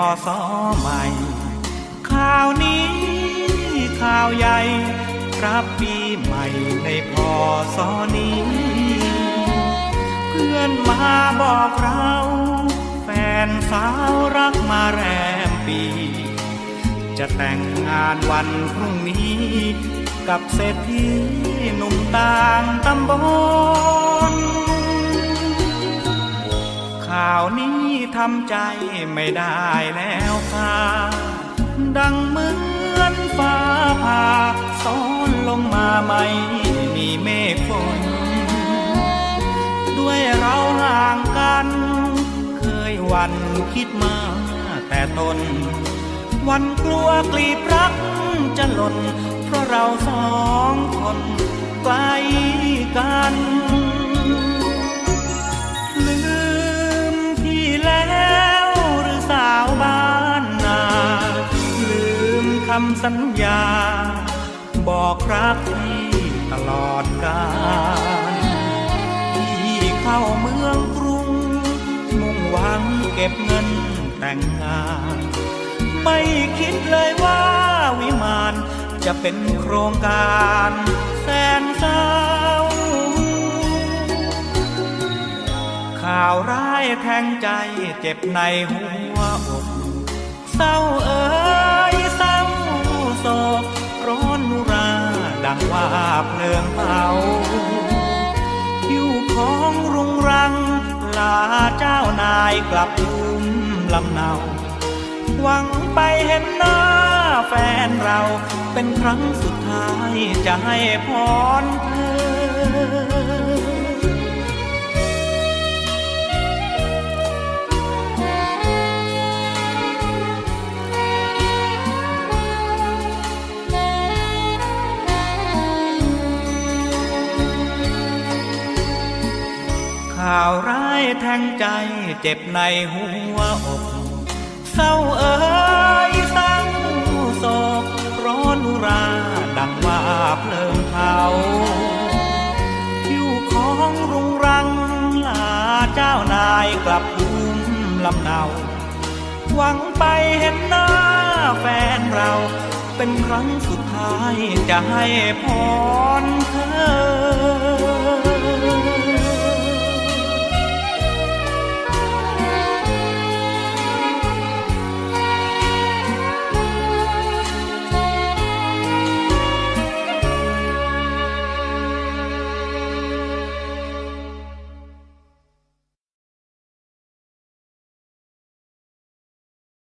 อสอใหม่ ข่าวนี้ข่าวใหญ่รับปีใหม่ในพอสอนี้ เพื่อนมาบอกเรา แฟนสาวรักมาแรมปี จะแต่งงานวันพรุ่งนี้ กับเศรษฐีหนุ่มต่างตำบล ทำใจไม่ได้แล้วค่ะ ดังเหมือนฟ้าผ่าซ้อนลงมาไม่มีเมฆฝน ด้วยเราห่างกัน เคยหวันคิดมาแต่ตน วันกลัวกลีบรักจะหล่น เพราะเราสองคนไกลกัน คำสัญญา บอกรักพี่ตลอดกาลพี่เข้าเมืองกรุง มุ่งหวังเก็บเงินแต่งงาน ไม่คิดเลยว่าวิมานจะเป็นโครงการแสนเศร้าข่าวร้ายแทงใจเจ็บในหัวอกเศร้าเอ่ย ดังว่าเพลิงเผาผิวของรุงรัง ลาเจ้านายกลับภูมิลำเนา หวังไปเห็นหน้าแฟนเราเป็นครั้งสุดท้ายจะให้พรเธอ ข่าวร้ายแทงใจเจ็บในหัวอก เศร้าเอ่ยเศร้าโศกร้อนอุรา ดังว่าเพลิงเผาผิวของรุงรังลาเจ้านายกลับภูมิลำเนา หวังไปเห็นหน้าแฟนเราเป็นครั้งสุดท้ายจะให้พรเธอ